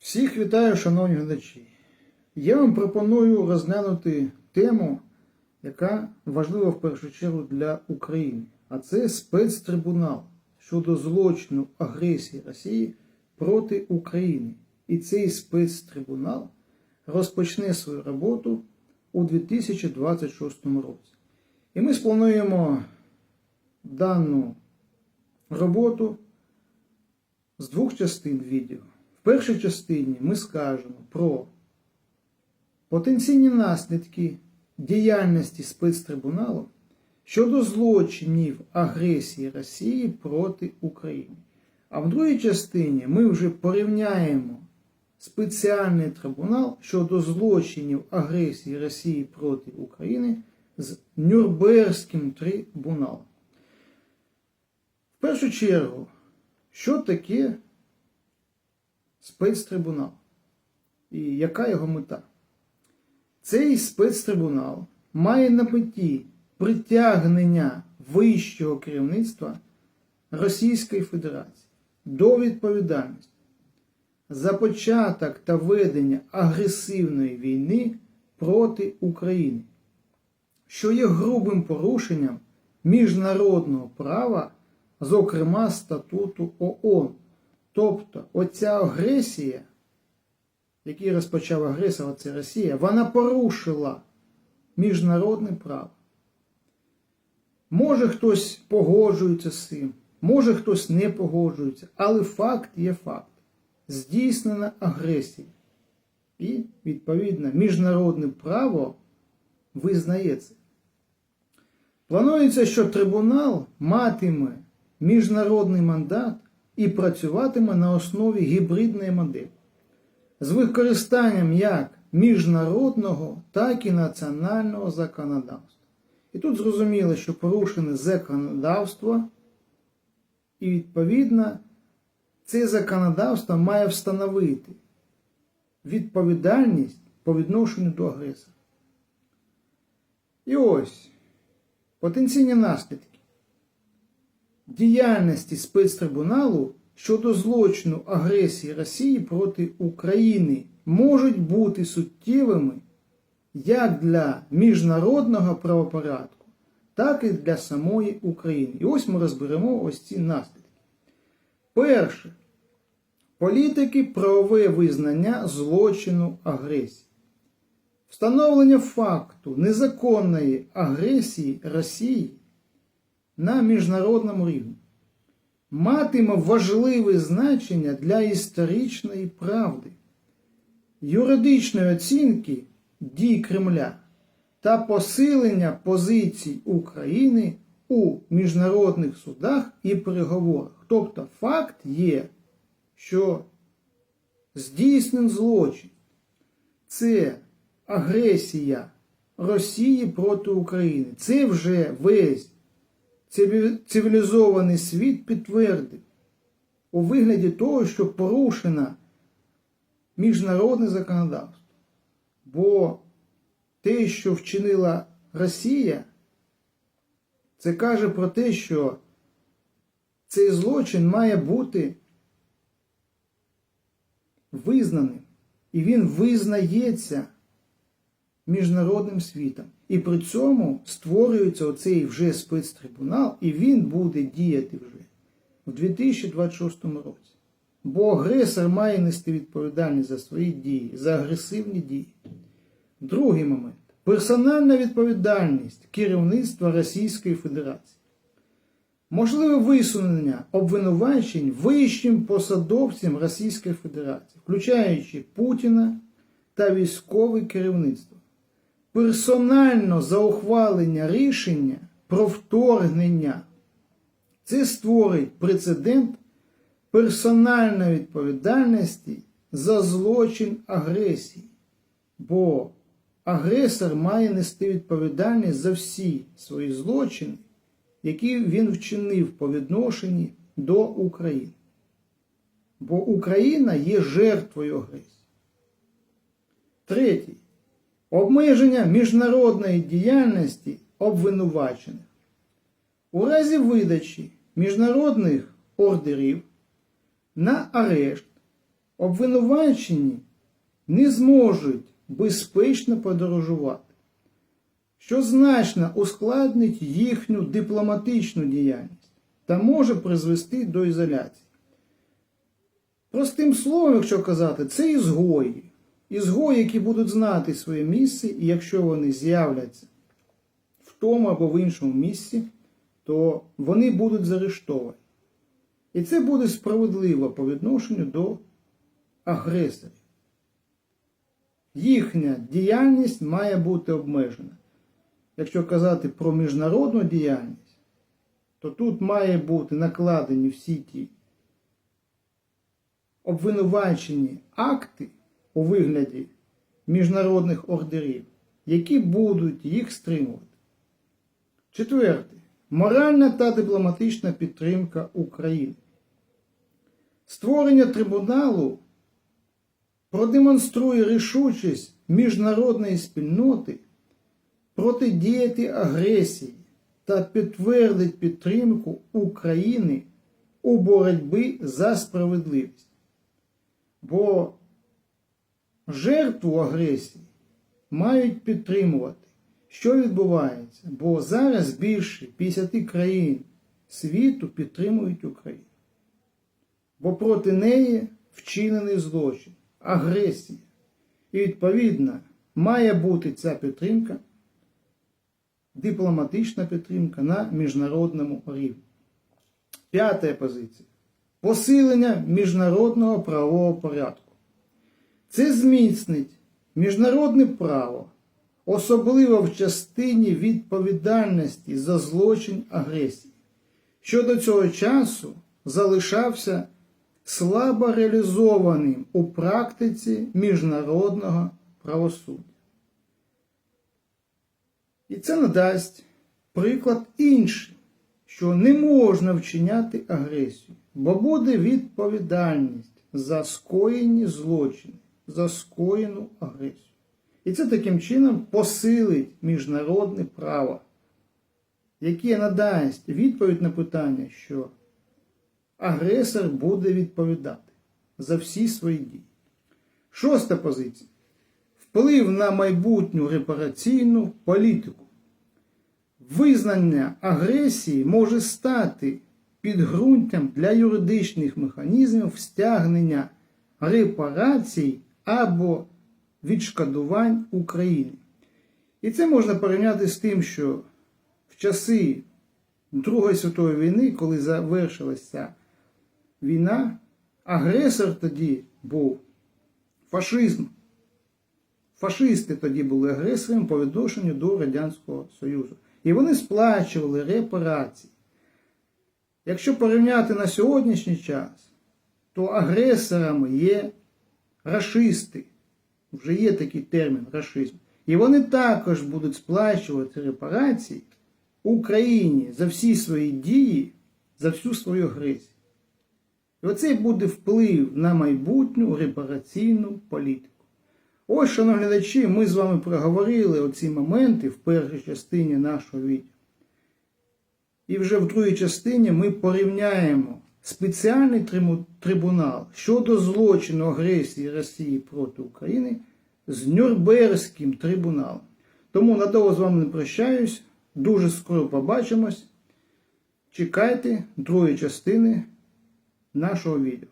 Всіх вітаю, шановні глядачі. Я вам пропоную розглянути тему, яка важлива в першу чергу для України. А це спецтрибунал щодо злочину агресії Росії проти України. І цей спецтрибунал розпочне свою роботу у 2026 році. І ми сплануємо дану роботу з двох частин відео. В першій частині ми скажемо про потенційні наслідки діяльності спецтрибуналу щодо злочинів агресії Росії проти України. А в другій частині ми вже порівняємо спеціальний трибунал щодо злочинів агресії Росії проти України з Нюрнберзьким трибуналом. В першу чергу, що таке спецтрибунал і яка його мета? Цей спецтрибунал має на меті притягнення вищого керівництва Російської Федерації до відповідальності за початок та ведення агресивної війни проти України, що є грубим порушенням міжнародного права, зокрема статуту ООН. Тобто оця агресія, який розпочав агресор, це Росія, вона порушила міжнародне право. Може хтось погоджується з цим, може хтось не погоджується, але факт є факт. Здійснена агресія. І, відповідно, міжнародне право визнає це. Планується, що трибунал матиме міжнародний мандат і працюватиме на основі гібридної моделі з використанням як міжнародного, так і національного законодавства. І тут зрозуміло, що порушене законодавство, і відповідно це законодавство має встановити відповідальність по відношенню до агресора. І ось потенційні наслідки діяльності спецтрибуналу щодо злочину агресії Росії проти України можуть бути суттєвими як для міжнародного правопорядку, так і для самої України. І ось ми розберемо ось ці наслідки. Перше. Політики правове визнання злочину агресії. Встановлення факту незаконної агресії Росії на міжнародному рівні матиме важливе значення для історичної правди, юридичної оцінки дій Кремля та посилення позицій України у міжнародних судах і переговорах. Тобто факт є, що здійснен злочин. Це агресія Росії проти України. Це вже весь цивілізований світ підтвердив у вигляді того, що порушено міжнародне законодавство. Бо те, що вчинила Росія, це каже про те, що цей злочин має бути визнаним. І він визнається міжнародним світом. І при цьому створюється оцей вже спецтрибунал, і він буде діяти вже у 2026 році. Бо агресор має нести відповідальність за свої дії, за агресивні дії. Другий момент персональна відповідальність керівництва Російської Федерації. Можливе висунення обвинувачень вищим посадовцям Російської Федерації, включаючи Путіна та військове керівництво персонально за ухвалення рішення про вторгнення. Це створить прецедент персональної відповідальності за злочин агресії. Бо агресор має нести відповідальність за всі свої злочини, які він вчинив по відношенні до України. Бо Україна є жертвою агресії. Третій обмеження міжнародної діяльності обвинувачених. У разі видачі міжнародних ордерів на арешт, обвинувачені не зможуть безпечно подорожувати, що значно ускладнить їхню дипломатичну діяльність та може призвести до ізоляції. Простим словом, якщо казати, це ізгої. Ізгої, які будуть знати своє місце, і якщо вони з'являться в тому або в іншому місці, то вони будуть заарештовані. І це буде справедливо по відношенню до агресорів. Їхня діяльність має бути обмежена. Якщо казати про міжнародну діяльність, то тут має бути накладені всі ті обвинувачені акти у вигляді міжнародних ордерів, які будуть їх стримувати. Четверте. Моральна та дипломатична підтримка України. Створення трибуналу продемонструє рішучість міжнародної спільноти протидіяти агресії та підтвердить підтримку України у боротьбі за справедливість. Бо жертву агресії мають підтримувати. Що відбувається? Бо зараз більше 50 країн світу підтримують Україну. Бо проти неї вчинений злочин, агресія. І відповідно має бути ця підтримка, дипломатична підтримка на міжнародному рівні. П'ята позиція. Посилення міжнародного правового порядку. Це зміцнить міжнародне право, особливо в частині відповідальності за злочин агресії, що до цього часу залишався слабо реалізованим у практиці міжнародного правосуддя. І це надасть приклад іншим, що не можна вчиняти агресію, бо буде відповідальність за скоєні злочини, за скоєну агресію. І це таким чином посилить міжнародне право, яке надасть відповідь на питання, що агресор буде відповідати за всі свої дії. Шоста позиція. Вплив на майбутню репараційну політику. Визнання агресії може стати підґрунтям для юридичних механізмів стягнення репарацій або відшкодувань України. І це можна порівняти з тим, що в часи Другої світової війни, коли завершилася війна, агресор тоді був фашизм. Фашисти тоді були агресором по відношенню до Радянського Союзу. І вони сплачували репарації. Якщо порівняти на сьогоднішній час, то агресорами є рашисти. Вже є такий термін рашизм. І вони також будуть сплачувати репарації Україні за всі свої дії, за всю свою агресію. І оцей буде вплив на майбутню репараційну політику. Ось, шановні глядачі, ми з вами проговорили оці моменти в першій частині нашого відео. І вже в другій частині ми порівняємо спеціальний трибунал щодо злочину агресії Росії проти України з Нюрнберзьким трибуналом. Тому надовго з вами не прощаюсь. Дуже скоро побачимось. Чекайте другої частини нашого відео.